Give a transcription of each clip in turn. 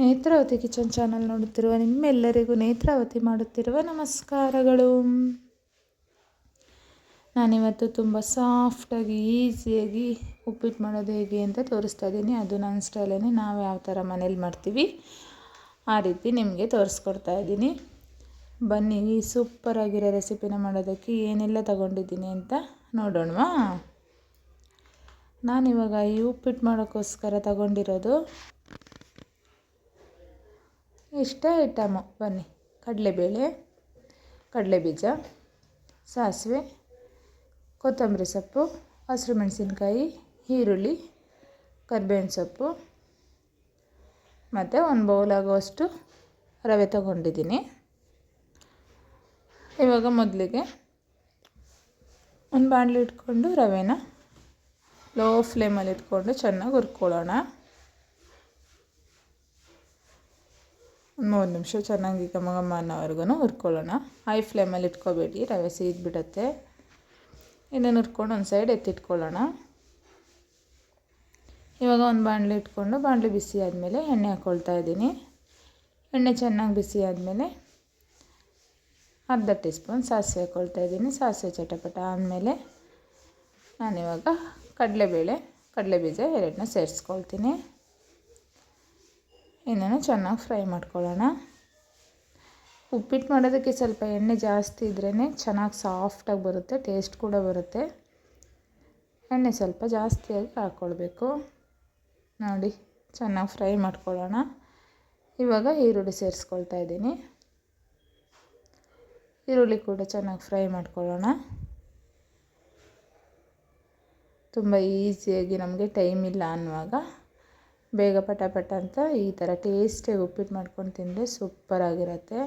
Netravati kitchen channel ನೋಡುತ್ತಿರುವ ನಿಮ್ಮೆಲ್ಲರಿಗೂ ನೇತ್ರಾವತಿ ಮಾಡುತ್ತಿರುವ ನಮಸ್ಕಾರಗಳು. ನಾನಿವತ್ತು ತುಂಬ ಸಾಫ್ಟಾಗಿ, ಈಸಿಯಾಗಿ ಉಪ್ಪಿಟ್ಟು ಮಾಡೋದು ಹೇಗೆ ಅಂತ ತೋರಿಸ್ತಾ ಇದ್ದೀನಿ. ಅದು ನನ್ನ ಸ್ಟೈಲೇ ನಾವು ಯಾವ ಥರ ಮನೇಲಿ ಮಾಡ್ತೀವಿ, ಆ ರೀತಿ ನಿಮಗೆ ತೋರಿಸ್ಕೊಡ್ತಾ ಇದ್ದೀನಿ. ಬನ್ನಿ, ಈ ಸೂಪರಾಗಿರೋ ರೆಸಿಪಿನ ಮಾಡೋದಕ್ಕೆ ಏನೆಲ್ಲ ತಗೊಂಡಿದ್ದೀನಿ ಅಂತ ನೋಡೋಣವಾ. ನಾನಿವಾಗ ಈ ಉಪ್ಪಿಟ್ಟು ಮಾಡೋಕ್ಕೋಸ್ಕರ ತಗೊಂಡಿರೋದು ಇಷ್ಟ ಐಟಮು. ಬನ್ನಿ. ಕಡಲೆಬೇಳೆ, ಕಡಲೆಬೀಜ, ಸಾಸಿವೆ, ಕೊತ್ತಂಬರಿ ಸೊಪ್ಪು, ಹಸಿರು ಮೆಣಸಿನ್ಕಾಯಿ, ಈರುಳ್ಳಿ, ಕರ್ಬೇವಿನ ಸೊಪ್ಪು. ಮತ್ತು ಒಂದು ಬೌಲ್ ಆಗುವಷ್ಟು ರವೆ ತಗೊಂಡಿದ್ದೀನಿ. ಇವಾಗ ಮೊದಲಿಗೆ ಒಂದು ಬಾಣಲಿ ಇಟ್ಕೊಂಡು ರವೆನ ಲೋ ಫ್ಲೇಮಲ್ಲಿ ಇಟ್ಕೊಂಡು ಚೆನ್ನಾಗಿ ಹುರ್ಕೊಳ್ಳೋಣ. ಮೂರು ನಿಮಿಷ ಚೆನ್ನಾಗಿ ಘಮ ಘಮ ಅನ್ನೋವರೆಗೂ ಹುರ್ಕೊಳ್ಳೋಣ ಹೈ ಫ್ಲೇಮಲ್ಲಿ ಇಟ್ಕೋಬೇಡಿ, ರವೆ ಸೀದ್ಬಿಡತ್ತೆ. ಇದನ್ನು ಹುರ್ಕೊಂಡು ಒಂದು ಸೈಡ್ ಎತ್ತಿಟ್ಕೊಳ್ಳೋಣ. ಇವಾಗ ಒಂದು ಬಾಣಲಿ ಇಟ್ಕೊಂಡು, ಬಾಣಲೆ ಬಿಸಿ ಆದಮೇಲೆ ಎಣ್ಣೆ ಹಾಕ್ಕೊಳ್ತಾ ಇದ್ದೀನಿ. ಎಣ್ಣೆ ಚೆನ್ನಾಗಿ ಬಿಸಿ ಆದಮೇಲೆ ಅರ್ಧ ಟೀ ಸ್ಪೂನ್ ಸಾಸಿವೆ ಹಾಕ್ಕೊಳ್ತಾ ಇದ್ದೀನಿ. ಸಾಸಿವೆ ಚಟಪಟ ಆದಮೇಲೆ ನಾನಿವಾಗ ಕಡಲೆಬೇಳೆ, ಕಡಲೆಬೀಜ ಎರಡನ್ನ ಸೇರಿಸ್ಕೊಳ್ತೀನಿ. ಇನ್ನೂ ಚೆನ್ನಾಗಿ ಫ್ರೈ ಮಾಡ್ಕೊಳ್ಳೋಣ. ಉಪ್ಪಿಟ್ಟು ಮಾಡೋದಕ್ಕೆ ಸ್ವಲ್ಪ ಎಣ್ಣೆ ಜಾಸ್ತಿ ಇದ್ರೇ ಚೆನ್ನಾಗಿ ಸಾಫ್ಟಾಗಿ ಬರುತ್ತೆ, ಟೇಸ್ಟ್ ಕೂಡ ಬರುತ್ತೆ. ಎಣ್ಣೆ ಸ್ವಲ್ಪ ಜಾಸ್ತಿಯಾಗಿ ಹಾಕ್ಕೊಳ್ಬೇಕು. ನೋಡಿ, ಚೆನ್ನಾಗಿ ಫ್ರೈ ಮಾಡ್ಕೊಳ್ಳೋಣ. ಇವಾಗ ಈರುಳ್ಳಿ ಸೇರಿಸ್ಕೊಳ್ತಾ ಇದ್ದೀನಿ. ಈರುಳ್ಳಿ ಕೂಡ ಚೆನ್ನಾಗಿ ಫ್ರೈ ಮಾಡ್ಕೊಳ್ಳೋಣ. ತುಂಬ ಈಸಿಯಾಗಿ ನಮಗೆ ಟೈಮ್ ಇಲ್ಲ ಅನ್ನುವಾಗ ಬೇಗ ಪಟ ಪಟ ಅಂತ ಈ ಥರ ಟೇಸ್ಟಿಯಾಗಿ ಉಪ್ಪಿಟ್ಟು ಮಾಡ್ಕೊಂಡು ತಿಂದರೆ ಸೂಪರಾಗಿರುತ್ತೆ.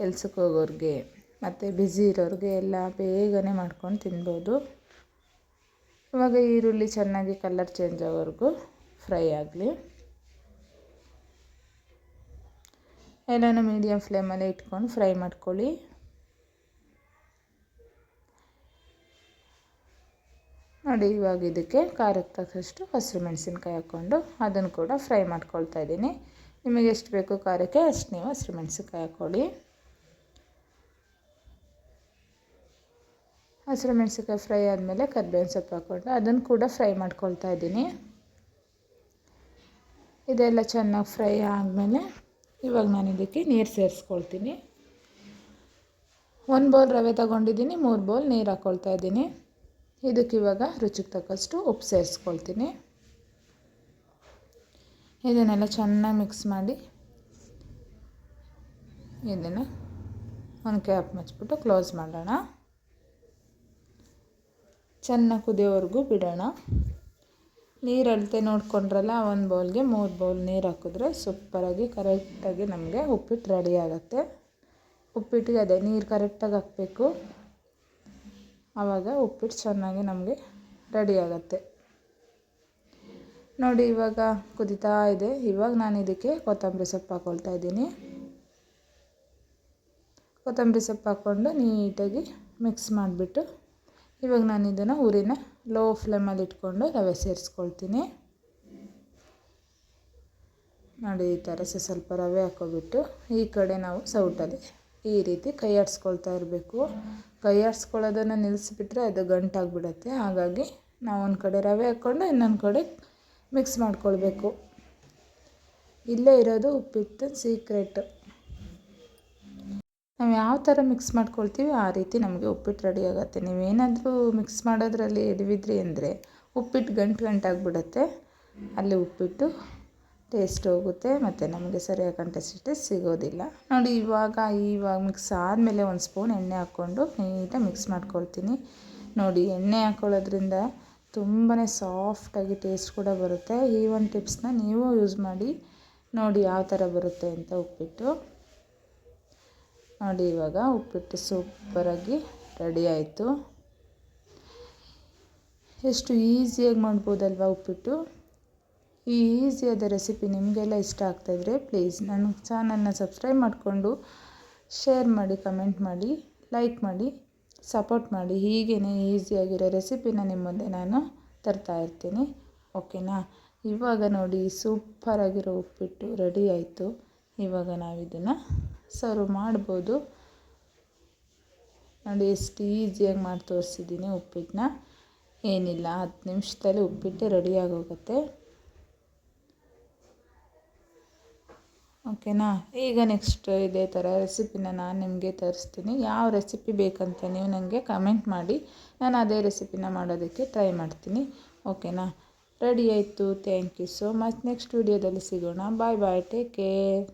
ಕೆಲ್ಸಕ್ಕೆ ಹೋಗೋರಿಗೆ, ಮತ್ತು ಬ್ಯುಸಿ ಇರೋರಿಗೆ ಎಲ್ಲ ಬೇಗನೆ ಮಾಡ್ಕೊಂಡು ತಿನ್ಬೋದು. ಇವಾಗ ಈರುಳ್ಳಿ ಚೆನ್ನಾಗಿ ಕಲರ್ ಚೇಂಜ್ ಆಗೋವರೆಗೂ ಫ್ರೈ ಆಗಲಿ. ಎಲ್ಲನೂ ಮೀಡಿಯಮ್ ಫ್ಲೇಮಲ್ಲೇ ಇಟ್ಕೊಂಡು ಫ್ರೈ ಮಾಡ್ಕೊಳ್ಳಿ. ನೋಡಿ, ಇವಾಗ ಇದಕ್ಕೆ ಖಾರಕ್ಕೆ ತಕ್ಕಷ್ಟು ಹಸಿರು ಮೆಣಸಿನ್ಕಾಯಿ ಹಾಕ್ಕೊಂಡು ಅದನ್ನು ಕೂಡ ಫ್ರೈ ಮಾಡ್ಕೊಳ್ತಾ ಇದ್ದೀನಿ. ನಿಮಗೆ ಎಷ್ಟು ಬೇಕು ಖಾರಕ್ಕೆ ಅಷ್ಟು ನೀವು ಹಸಿರು ಮೆಣಸಿನ್ಕಾಯಿ ಹಾಕ್ಕೊಳ್ಳಿ. ಹಸಿರು ಮೆಣಸಿನ್ಕಾಯಿ ಫ್ರೈ ಆದಮೇಲೆ ಕರ್ಬೇವಿನ ಸೊಪ್ಪು ಹಾಕ್ಕೊಂಡು ಅದನ್ನು ಕೂಡ ಫ್ರೈ ಮಾಡ್ಕೊಳ್ತಾ ಇದ್ದೀನಿ. ಇದೆಲ್ಲ ಚೆನ್ನಾಗಿ ಫ್ರೈ ಆದಮೇಲೆ ಇವಾಗ ನಾನು ಇದಕ್ಕೆ ನೀರು ಸೇರಿಸ್ಕೊಳ್ತೀನಿ. ಒಂದು ಬೌಲ್ ರವೆ ತಗೊಂಡಿದ್ದೀನಿ, ಮೂರು ಬೌಲ್ ನೀರು ಹಾಕ್ಕೊಳ್ತಾ ಇದ್ದೀನಿ. ಇದಕ್ಕೆ ಇವಾಗ ರುಚಿಗೆ ತಕ್ಕಷ್ಟು ಉಪ್ಪು ಸೇರಿಸ್ಕೊಳ್ತೀನಿ. ಇದನ್ನೆಲ್ಲ ಚೆನ್ನಾಗಿ ಮಿಕ್ಸ್ ಮಾಡಿ ಇದನ್ನು ಒಂದು ಕ್ಯಾಪ್ ಮುಚ್ಚಿಬಿಟ್ಟು ಕ್ಲೋಸ್ ಮಾಡೋಣ. ಚೆನ್ನಾಗಿ ಕುದಿಯೋವರೆಗೂ ಬಿಡೋಣ. ನೀರು ಅಳತೆ ನೋಡ್ಕೊಂಡ್ರಲ್ಲ, ಒಂದು ಬೌಲ್ಗೆ ಮೂರು ಬೌಲ್ ನೀರು ಹಾಕಿದ್ರೆ ಸೂಪರಾಗಿ ಕರೆಕ್ಟಾಗಿ ನಮಗೆ ಉಪ್ಪಿಟ್ಟು ರೆಡಿ ಆಗುತ್ತೆ. ಉಪ್ಪಿಟ್ಟಿಗೆ ಅದೇ ನೀರು ಕರೆಕ್ಟಾಗಿ ಹಾಕಬೇಕು. ಆವಾಗ ಉಪ್ಪಿಟ್ಟು ಚೆನ್ನಾಗಿ ನಮಗೆ ರೆಡಿ ಆಗುತ್ತೆ. ನೋಡಿ ಇವಾಗ ಕುದಿತಾ ಇದೆ. ಇವಾಗ ನಾನು ಇದಕ್ಕೆ ಕೊತ್ತಂಬರಿ ಸೊಪ್ಪು ಹಾಕ್ಕೊಳ್ತಾ ಇದ್ದೀನಿ. ಕೊತ್ತಂಬರಿ ಸೊಪ್ಪು ಹಾಕ್ಕೊಂಡು ನೀಟಾಗಿ ಮಿಕ್ಸ್ ಮಾಡಿಬಿಟ್ಟು ಇವಾಗ ನಾನು ಇದನ್ನು ಊರಿನ ಲೋ ಫ್ಲೇಮಲ್ಲಿ ಇಟ್ಕೊಂಡು ರವೆ ಸೇರಿಸ್ಕೊಳ್ತೀನಿ. ನೋಡಿ ಈ ಥರ ಸ್ವಲ್ಪ ರವೆ ಹಾಕ್ಕೊಬಿಟ್ಟು ಈ ಕಡೆ ನಾವು ಸೌಟಲ್ಲಿ ಈ ರೀತಿ ಕೈ ಆಡಿಸ್ಕೊಳ್ತಾ ಇರಬೇಕು. ಕೈ ಆಡಿಸ್ಕೊಳ್ಳೋದನ್ನು ನಿಲ್ಲಿಸಿಬಿಟ್ರೆ ಅದು ಗಂಟಾಗಿಬಿಡತ್ತೆ. ಹಾಗಾಗಿ ನಾವು ಒಂದು ಕಡೆ ರವೆ ಹಾಕ್ಕೊಂಡು ಇನ್ನೊಂದು ಕಡೆ ಮಿಕ್ಸ್ ಮಾಡ್ಕೊಳ್ಬೇಕು. ಇಲ್ಲೇ ಇರೋದು ಉಪ್ಪಿಟ್ಟು ಸೀಕ್ರೆಟ್ ನಾವು ಯಾವ ಥರ ಮಿಕ್ಸ್ ಮಾಡ್ಕೊಳ್ತೀವಿ ಆ ರೀತಿ ನಮಗೆ ಉಪ್ಪಿಟ್ಟು ರೆಡಿ ಆಗುತ್ತೆ. ನೀವೇನಾದರೂ ಮಿಕ್ಸ್ ಮಾಡೋದ್ರಲ್ಲಿ ಎಡವಿದ್ರಿ ಅಂದರೆ ಉಪ್ಪಿಟ್ಟು ಗಂಟು ಗಂಟಾಗಿಬಿಡತ್ತೆ. ಅಲ್ಲಿ ಉಪ್ಪಿಟ್ಟು ಟೇಸ್ಟ್ ಹೋಗುತ್ತೆ, ಮತ್ತು ನಮಗೆ ಸರಿಯಾಗಿ ಕಂಟೆಸ್ಟಿಟಿ ಸಿಗೋದಿಲ್ಲ. ನೋಡಿ, ಇವಾಗ ಇವಾಗ ಮಿಕ್ಸ್ ಆದಮೇಲೆ ಒಂದು ಸ್ಪೂನ್ ಎಣ್ಣೆ ಹಾಕ್ಕೊಂಡು ನೀಟಾಗಿ ಮಿಕ್ಸ್ ಮಾಡ್ಕೊಳ್ತೀನಿ. ನೋಡಿ, ಎಣ್ಣೆ ಹಾಕ್ಕೊಳ್ಳೋದ್ರಿಂದ ತುಂಬಾ ಸಾಫ್ಟಾಗಿ ಟೇಸ್ಟ್ ಕೂಡ ಬರುತ್ತೆ. ಈ ಒಂದು ಟಿಪ್ಸ್ನ ನೀವು ಯೂಸ್ ಮಾಡಿ, ನೋಡಿ ಯಾವ ಥರ ಬರುತ್ತೆ ಅಂತ ಉಪ್ಪಿಟ್ಟು. ನೋಡಿ, ಇವಾಗ ಉಪ್ಪಿಟ್ಟು ಸೂಪರಾಗಿ ರೆಡಿ ಆಯಿತು. ಎಷ್ಟು ಈಸಿಯಾಗಿ ಮಾಡ್ಬೋದಲ್ವ ಉಪ್ಪಿಟ್ಟು? ಈ ಈಸಿಯಾದ ರೆಸಿಪಿ ನಿಮಗೆಲ್ಲ ಇಷ್ಟ ಆಗ್ತಾಯಿದ್ರೆ ಪ್ಲೀಸ್ ನನ್ನ ಚಾನಲ್ನ ಸಬ್ಸ್ಕ್ರೈಬ್ ಮಾಡಿಕೊಂಡು ಶೇರ್ ಮಾಡಿ, ಕಮೆಂಟ್ ಮಾಡಿ, ಲೈಕ್ ಮಾಡಿ, ಸಪೋರ್ಟ್ ಮಾಡಿ. ಹೀಗೇ ಈಸಿಯಾಗಿರೋ ರೆಸಿಪಿನ ನಿಮ್ಮ ಮುಂದೆ ನಾನು ತರ್ತಾ ಇರ್ತೀನಿ. ಓಕೆನಾ? ಇವಾಗ ನೋಡಿ, ಸೂಪರಾಗಿರೋ ಉಪ್ಪಿಟ್ಟು ರೆಡಿ ಆಯಿತು. ಇವಾಗ ನಾವು ಇದನ್ನು ಸರ್ವ್ ಮಾಡ್ಬೋದು. ನೋಡಿ, ಎಷ್ಟು ಈಸಿಯಾಗಿ ಮಾಡಿ ತೋರಿಸಿದ್ದೀನಿ ಉಪ್ಪಿಟ್ಟನ್ನ. ಏನಿಲ್ಲ, ಹತ್ತು ನಿಮಿಷದಲ್ಲಿ ಉಪ್ಪಿಟ್ಟು ರೆಡಿಯಾಗಿ ಹೋಗುತ್ತೆ ಓಕೆನಾ? ಈಗ ನೆಕ್ಸ್ಟ್ ಇದೇ ಥರ ರೆಸಿಪಿನ ನಾನು ನಿಮಗೆ ತರಿಸ್ತೀನಿ. ಯಾವ ರೆಸಿಪಿ ಬೇಕಂತ ನೀವು ನನಗೆ ಕಮೆಂಟ್ ಮಾಡಿ. ನಾನು ಅದೇ ರೆಸಿಪಿನ ಮಾಡೋದಕ್ಕೆ ಟ್ರೈ ಮಾಡ್ತೀನಿ. ಓಕೆನಾ? ರೆಡಿ ಆಯಿತು. Thank you so much next ವಿಡಿಯೋದಲ್ಲಿ ಸಿಗೋಣ. ಬಾಯ್ ಬಾಯ್ ಟೇಕ್ ಕೇರ್